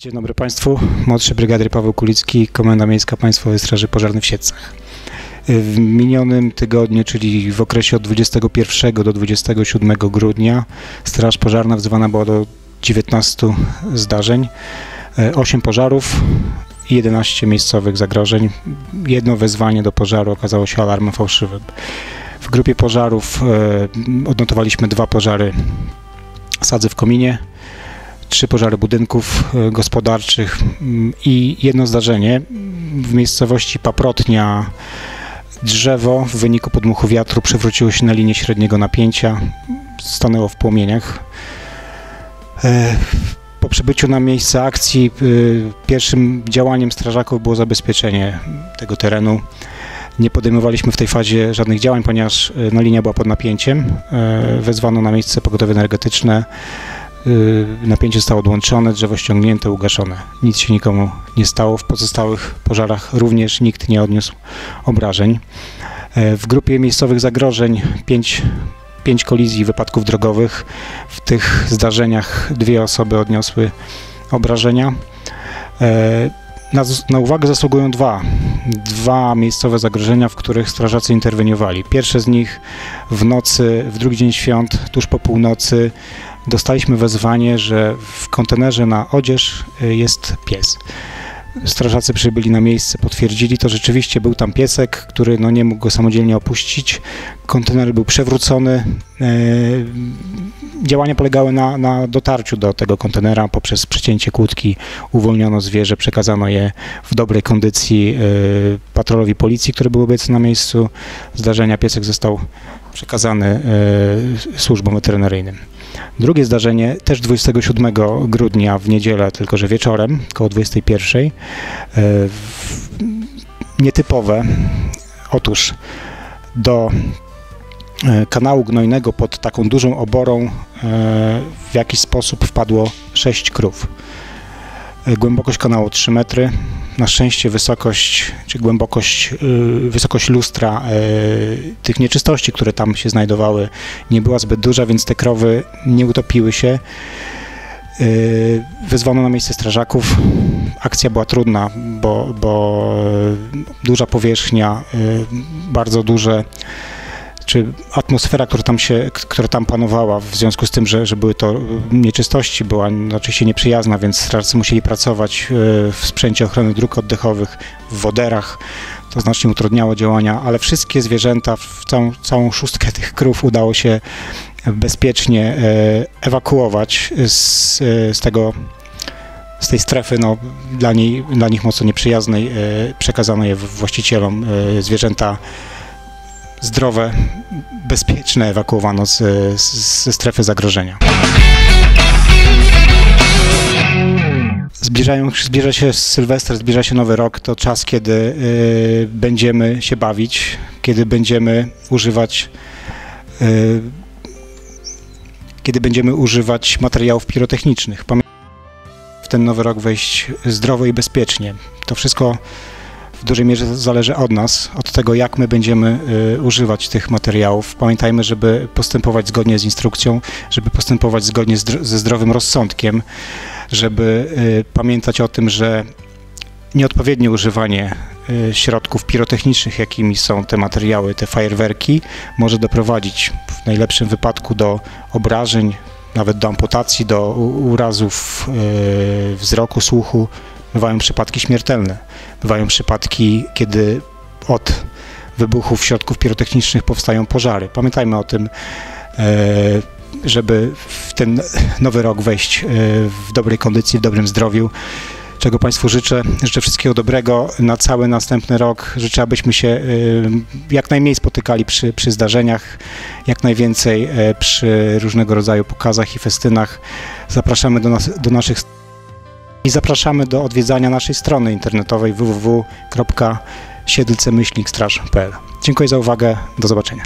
Dzień dobry Państwu. Młodszy Brygader Paweł Kulicki, Komenda Miejska Państwowej Straży Pożarnej w Siedcach. W minionym tygodniu, czyli w okresie od 21 do 27 grudnia, Straż Pożarna wzywana była do 19 zdarzeń, 8 pożarów i 11 miejscowych zagrożeń. Jedno wezwanie do pożaru okazało się alarmem fałszywym. W grupie pożarów e, odnotowaliśmy dwa pożary sadzy w kominie, trzy pożary budynków e, gospodarczych mm, i jedno zdarzenie w miejscowości Paprotnia. Drzewo w wyniku podmuchu wiatru przewróciło się na linię średniego napięcia, stanęło w płomieniach. E, Po przybyciu na miejsce akcji y, pierwszym działaniem strażaków było zabezpieczenie tego terenu. Nie podejmowaliśmy w tej fazie żadnych działań, ponieważ no, linia była pod napięciem. E, Wezwano na miejsce pogotowie energetyczne. Y, Napięcie zostało odłączone, drzewo ściągnięte, ugaszone. Nic się nikomu nie stało. W pozostałych pożarach również nikt nie odniósł obrażeń. E, W grupie miejscowych zagrożeń pięć, pięć kolizji wypadków drogowych. W tych zdarzeniach dwie osoby odniosły obrażenia. E, Na, na uwagę zasługują dwa. Dwa miejscowe zagrożenia, w których strażacy interweniowali. Pierwsze z nich w nocy, w drugi dzień świąt, tuż po północy, dostaliśmy wezwanie, że w kontenerze na odzież y, jest pies. Strażacy przybyli na miejsce, potwierdzili to, rzeczywiście był tam piesek, który no, nie mógł go samodzielnie opuścić. Kontener był przewrócony. E, Działania polegały na, na dotarciu do tego kontenera poprzez przecięcie kłódki. Uwolniono zwierzę, przekazano je w dobrej kondycji e, patrolowi policji, który był obecny na miejscu zdarzenia. Piesek został przekazany e, służbom weterynaryjnym. Drugie zdarzenie też 27 grudnia w niedzielę, tylko że wieczorem, koło 21. e, w- Nietypowe. Otóż do kanału gnojnego pod taką dużą oborą e, w jakiś sposób wpadło sześć krów. E, Głębokość kanału 3 metry. Na szczęście wysokość, czy głębokość, wysokość lustra tych nieczystości, które tam się znajdowały, nie była zbyt duża, więc te krowy nie utopiły się. Wezwano na miejsce strażaków. Akcja była trudna, bo, bo duża powierzchnia, bardzo duże czy atmosfera, która tam, się, która tam panowała, w związku z tym, że, że były to y, nieczystości, była oczywiście nieprzyjazna, więc strażacy musieli pracować y, w sprzęcie ochrony dróg oddechowych, w woderach. To znacznie utrudniało działania, ale wszystkie zwierzęta, w całą, całą szóstkę tych krów udało się bezpiecznie e, ewakuować z, e, z tego z tej strefy no, dla, niej, dla nich mocno nieprzyjaznej. e, Przekazano je właścicielom. e, Zwierzęta zdrowe, bezpieczne ewakuowano z, z, ze strefy zagrożenia. Zbliżają, zbliża się Sylwester, zbliża się Nowy Rok. To czas, kiedy y, będziemy się bawić, kiedy będziemy używać y, kiedy będziemy używać materiałów pirotechnicznych. Pamiętajmy, w ten Nowy Rok wejść zdrowo i bezpiecznie. To wszystko w dużej mierze zależy od nas, od tego, jak my będziemy y, używać tych materiałów. Pamiętajmy, żeby postępować zgodnie z instrukcją, żeby postępować zgodnie z, ze zdrowym rozsądkiem, żeby y, pamiętać o tym, że nieodpowiednie używanie y, środków pirotechnicznych, jakimi są te materiały, te fajerwerki, może doprowadzić w najlepszym wypadku do obrażeń, nawet do amputacji, do urazów wzroku, słuchu. Bywają przypadki śmiertelne. Bywają przypadki, kiedy od wybuchów środków pirotechnicznych powstają pożary. Pamiętajmy o tym, e, żeby w ten nowy rok wejść e, w dobrej kondycji, w dobrym zdrowiu. Czego Państwu życzę. Życzę wszystkiego dobrego na cały następny rok. Życzę, abyśmy się e, jak najmniej spotykali przy, przy zdarzeniach, jak najwięcej przy różnego rodzaju pokazach i festynach. Zapraszamy do, nas, do naszych i zapraszamy do odwiedzania naszej strony internetowej www.siedlcemyślnikstraż.pl. Dziękuję za uwagę. Do zobaczenia.